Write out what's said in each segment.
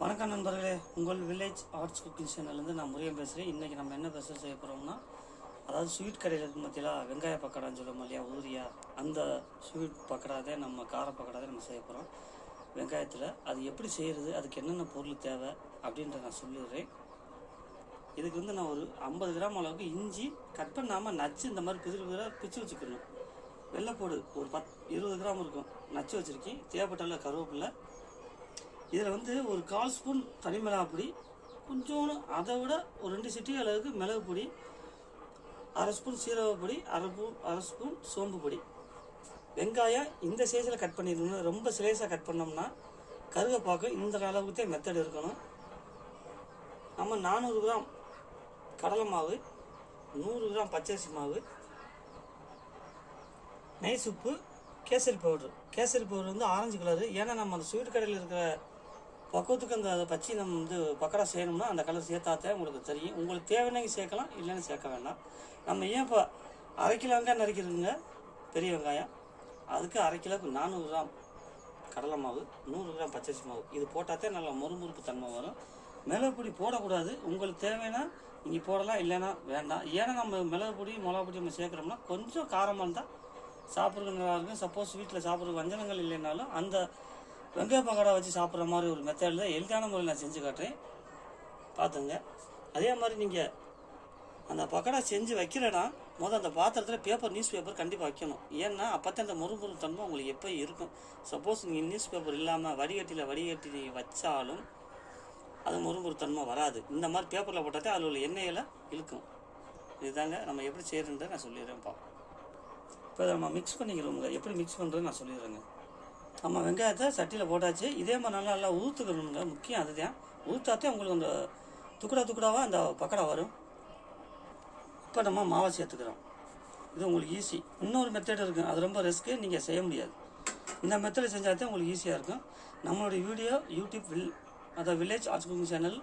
வணக்கம் நண்பர்களே. உங்கள் வில்லேஜ் ஆர்ட்ஸ் குக்கிங் சேனல்லேருந்து நான் முருகன் பேசுகிறேன் இன்றைக்கி நம்ம என்ன பேச செய்ய போகிறோம்னா அதாவது ஸ்வீட் கடையில் இருக்கு மத்தியில் வெங்காய பக்கடான்னு சொல்லுவோம் இல்லையா? ஊரியா. அந்த ஸ்வீட் பக்கடாதே நம்ம கார பக்கடாதே நம்ம செய்ய போகிறோம் வெங்காயத்தில் அது எப்படி செய்கிறது அதுக்கு என்னென்ன பொருள் தேவை அப்படின்றத நான் சொல்லிடுறேன். இதுக்கு வந்து நான் ஒரு ஐம்பது கிராம் அளவுக்கு இஞ்சி கட் பண்ணாமல் நச்சு இந்த மாதிரி பிதிரு பிதிராக பிச்சு வச்சுக்கணும். வெள்ளைப்போடு ஒரு பத் இருபது கிராம் இருக்கும். நச்சு வச்சுருக்கேன். தேவைப்பட்டால கருவேப்பில்லை இதில் வந்து ஒரு கால் ஸ்பூன் தனி மிளகா பொடி கொஞ்சோண்டு அதை விட ஒரு ரெண்டு சிட்டி அளவுக்கு மிளகு பொடி அரை ஸ்பூன் சீரக பொடி அரை பூ அரை ஸ்பூன் சோம்பு பொடி. வெங்காயம் இந்த சைஸில் கட் பண்ணிடணும். ரொம்ப சிலேஸாக கட் பண்ணோம்னா கருகை பார்க்க இந்த அளவுக்குத்தே மெத்தட் இருக்கணும். நம்ம நானூறு கிராம் கடலை மாவு நூறு கிராம் பச்சரிசி மாவு நெய் உப்பு கேசரி பவுடர். கேசரி பவுடர் வந்து ஆரஞ்சு கலரு ஏன்னா நம்ம அந்த ஸ்வீட் கடையில் இருக்கிற பக்குவத்துக்கு அந்த அதை பச்சை நம்ம வந்து பக்கரா செய்யணும்னா அந்த கலர் சேர்த்தாத்தே உங்களுக்கு தெரியும். உங்களுக்கு தேவைன்னா சேர்க்கலாம் இல்லைன்னு சேர்க்க வேண்டாம். நம்ம ஏன் இப்போ அரை கிலோ வெங்காயம் நறுக்கிறதுங்க? பெரிய வெங்காயம். அதுக்கு அரை கிலோவுக்கு நானூறு கிராம் கடலை மாவு நூறு கிராம் பச்சரிசி மாவு. இது போட்டாத்தே நல்லா முறுமுறுப்பு தன்மை வரும். மிளகு பொடி போடக்கூடாது. உங்களுக்கு தேவைன்னா நீங்கள் போடலாம் இல்லைன்னா வேண்டாம். ஏன்னா நம்ம மிளகு பொடி மிளகா பொடி நம்ம சேர்க்குறோம்னா கொஞ்சம் காரமாக இருந்தால் சாப்பிட்றது நல்லா இருக்கும் சப்போஸ் வீட்டில் சாப்பிட்றதுக்கு வஞ்சனங்கள் இல்லைனாலும் அந்த வெங்காய பக்கோடா வச்சு சாப்பிட்ற மாதிரி ஒரு மெத்தடில் எளிதான முறையில் நான் செஞ்சு காட்டுறேன். பார்த்துங்க. அதே மாதிரி நீங்கள் அந்த பக்கோடா செஞ்சு வைக்கிறேன்னா முதல் அந்த பாத்திரத்தில் பேப்பர் நியூஸ் பேப்பர் கண்டிப்பாக வைக்கணும். ஏன்னா அப்போத்தான் அந்த முறுமுறு தன்மை உங்களுக்கு எப்போ இருக்கும்? சப்போஸ் நீங்கள் நியூஸ் பேப்பர் இல்லாமல் வடிகட்டியில் வடிகட்டி நீங்கள் வச்சாலும் அது முறுமுறு தன்மை வராது. இந்த மாதிரி பேப்பரில் போட்டாலே அதில் உள்ள எண்ணெயில் இழுக்கும். இதுதாங்க நம்ம எப்படி செய்யறதுன்றதை நான் சொல்லிடுறேன்ப்பா. இப்போ இதை நம்ம மிக்ஸ் பண்ணிக்கிறோங்க எப்படி மிக்ஸ் பண்ணுறது நான் சொல்லிடுறேங்க. நம்ம வெங்காயத்தை சட்டியில் போட்டாச்சு. இதே மாதிரி நல்லா நல்லா ஊற்றுக்கணுங்க முக்கியம் அதுதான். ஊற்றாத்தே உங்களுக்கு அந்த துக்குடா துக்குடாவாக அந்த பக்கடா வரும். இப்போ நம்ம மாவை சேர்த்துக்கிறோம். இது உங்களுக்கு ஈஸி இன்னொரு மெத்தட் இருக்குது அது ரொம்ப ரிஸ்க்கு நீங்கள் செய்ய முடியாது. இந்த மெத்தடில் செஞ்சால் தான் உங்களுக்கு ஈஸியாக இருக்கும். நம்மளுடைய வீடியோ யூடியூப் வில் அதாவது village arts cooking channel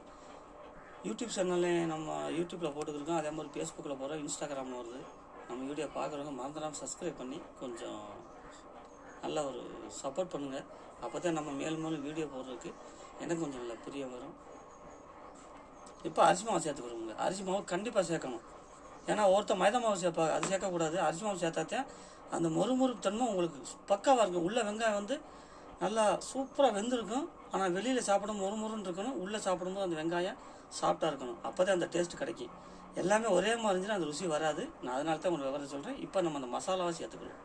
YouTube சேனல்லே நம்ம யூடியூப்பில் போட்டுக்கிருக்கோம். அதே மாதிரி ஃபேஸ்புக்கில் போகிறோம் இன்ஸ்டாகிராமில் வருது. நம்ம வீடியோ பார்க்குறவங்க மறந்துடாமல் சப்ஸ்கிரைப் பண்ணி கொஞ்சம் நல்ல ஒரு சப்போர்ட் பண்ணுங்கள் அப்போ தான் நம்ம மேலும் மேலும் வீடியோ போடுறதுக்கு எனக்கு கொஞ்சம் நல்ல புரிய வரும். இப்போ அரிசி மாவு சேர்த்துக்கிறோங்க அரிசி மாவு கண்டிப்பாக சேர்க்கணும். ஏன்னா ஒருத்தர் மைதா மாவு சேர்ப்பாங்க அது சேர்க்கக்கூடாது. அரிசி மாவு சேர்த்தாத்தான் அந்த மொறுமொறுப்பு தன்மை உங்களுக்கு பக்காவாக இருக்கும். உள்ள வெங்காயம் வந்து நல்லா சூப்பராக வெந்திருக்கும். ஆனால் வெளியில் சாப்பிடும் மொறுமொறுன்னு இருக்கணும். உள்ளே சாப்பிடும்போது அந்த வெங்காயம் சாப்பிட்டா இருக்கணும். அப்போ தான் அந்த டேஸ்ட் கிடைக்கும். எல்லாமே ஒரே மாதிரி இருந்துச்சுன்னா அந்த ருசி வராது. நான் அதனால தான் உங்களுக்கு விவரம் சொல்கிறேன் இப்போ நம்ம அந்த மசாலாவை சேர்த்துக்கிறோம்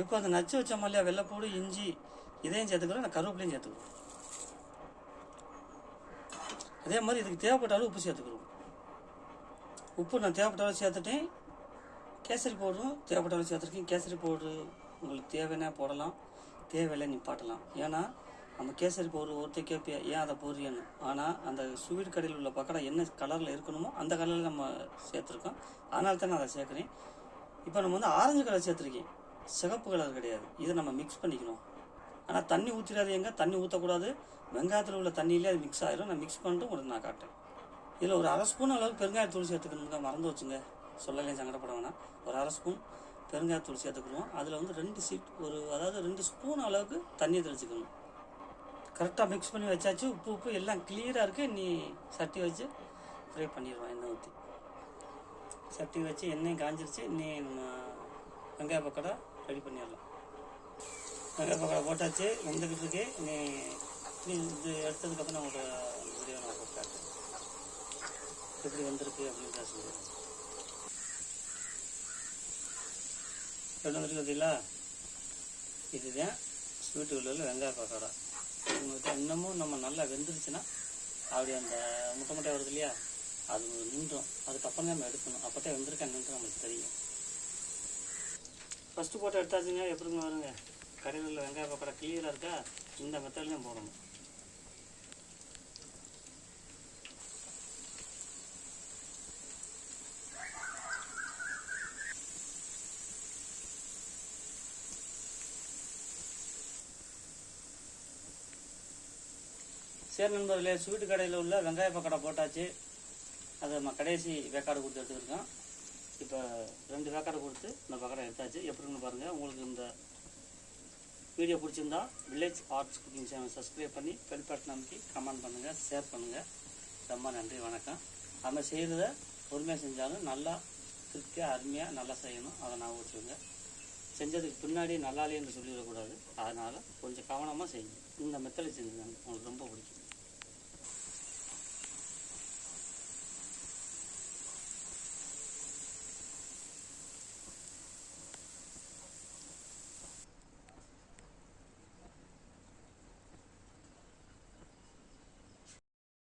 இப்போ அந்த நச்சு வச்ச மல்லியா வெள்ளைப்பூடு இஞ்சி இதையும் சேர்த்துக்கிறோம். நான் கருவேப்பிலையும் சேர்த்துக்கிறோம். அதே மாதிரி இதுக்கு தேவைப்பட்ட அளவு உப்பு சேர்த்துக்கிறோம். உப்பு நான் தேவைப்பட்ட அளவு சேர்த்துட்டேன். கேசரி பவுடரும் தேவைப்பட்ட அளவு சேர்த்துருக்கேன். கேசரி பவுட்ரு உங்களுக்கு தேவைன்னா போடலாம். தேவையில்லை நிப்பாட்டலாம். ஏன்னா நம்ம கேசரி பவுடர் ஒருத்தர் கேட்பியா ஏன் அதை போடுறியன்னு ஆனால் அந்த ஸ்வீட் கடையில் உள்ள பக்கடா என்ன கலரில் இருக்கணுமோ அந்த கலரில் நம்ம சேர்த்துருக்கோம். அதனால தான் நான் அதை சேர்க்குறேன். இப்போ நம்ம வந்து ஆரஞ்சு கலர் சேர்த்துருக்கேன். சிகப்பு கலர் கிடையாது. இதை நம்ம மிக்ஸ் பண்ணிக்கணும். ஆனால் தண்ணி ஊற்றிடாதீங்க தண்ணி ஊற்றக்கூடாது வெங்காயத்தில் உள்ள தண்ணியிலே அது மிக்ஸ் ஆகிடும் நான் மிக்ஸ் பண்ணிட்டு உங்களுக்கு நான் காட்டுறேன். இதில் ஒரு அரை ஸ்பூன் அளவுக்கு பெருங்காயத்தூள் சேர்த்துக்கணுங்க மறந்து வச்சுங்க. சொல்லலையும் சங்கடப்பட வேணாம். ஒரு அரை ஸ்பூன் பெருங்காயத்தூள் சேர்த்துக்கணும். அதில் வந்து ரெண்டு சீட் ஒரு அதாவது ரெண்டு ஸ்பூன் அளவுக்கு தண்ணியை தெளிச்சுக்கணும். கரெக்டாக மிக்ஸ் பண்ணி வச்சாச்சு. உப்பு உப்பு எல்லாம் கிளியராக இருக்குது நீ சட்டி வச்சு ஃப்ரை பண்ணிடுவோம் எண்ணெய் ஊற்றி சட்டி வச்சு எண்ணெய் காஞ்சிருச்சு. இன்னி நம்ம வெங்காய பக்கோடா ரெடி பண்ணிடலாம். வெங்காய போட்டாச்சு வெந்துக்கிட்டு இருக்கு நீ நீ இது எடுத்ததுக்கப்புறம் நான் உங்களோட வீடியோ நான் போட்டு எப்படி வந்திருக்கு அப்படின்னு சொல்லுவேன் எப்படி வந்திருக்கு பார்த்தீங்களா இதுதான் ஸ்வீட்டு உள்ள வெங்காய பக்கோடா. உங்களுக்கு இன்னமும் நம்ம நல்லா வெந்துருச்சுன்னா அப்படி அந்த முட்டை முட்டை வருது இல்லையா? அது நின்றோம். அதுக்கப்புறம் தான் நம்ம எடுக்கணும். அப்போ தான் வெந்திருக்கான்னு நம்மளுக்கு தெரியும். ஃபஸ்ட்டு போட்டு எடுத்தாச்சுங்க எப்படிங்க வருங்க? கடையில் உள்ள வெங்காய பக்கோடா கிளியராக இருக்கா? இந்த மெத்தட்லையும் போடணும். சரி நண்பர்களே ஸ்வீட்டு கடையில் உள்ள வெங்காய பக்கடை போட்டாச்சு. அதை நம்ம கடைசி வேக்காடு கொடுத்து எடுத்துருக்கோம் இப்போ ரெண்டு வேக்காடு கொடுத்து இந்த பக்கரை எடுத்தாச்சு. எப்படின்னு பாருங்கள் உங்களுக்கு இந்த வீடியோ பிடிச்சிருந்தா village arts cooking channel subscribe பண்ணி பெல் பட்டன் அமைக்கி கமெண்ட் பண்ணுங்கள் ஷேர் பண்ணுங்கள் ரொம்ப நன்றி வணக்கம். நம்ம செய்கிறத பொறுமையாக செஞ்சாலும் நல்லா திருப்தியாக அருமையாக நல்லா செய்யணும். அதை நான் வச்சுக்கோங்க செஞ்சதுக்கு பின்னாடி நல்லாலேன்னு சொல்லிடக்கூடாது. அதனால் கொஞ்சம் கவனமாக செய்யுங்க. இந்த மெத்தடை செஞ்சுங்க உங்களுக்கு ரொம்ப பிடிக்கும்.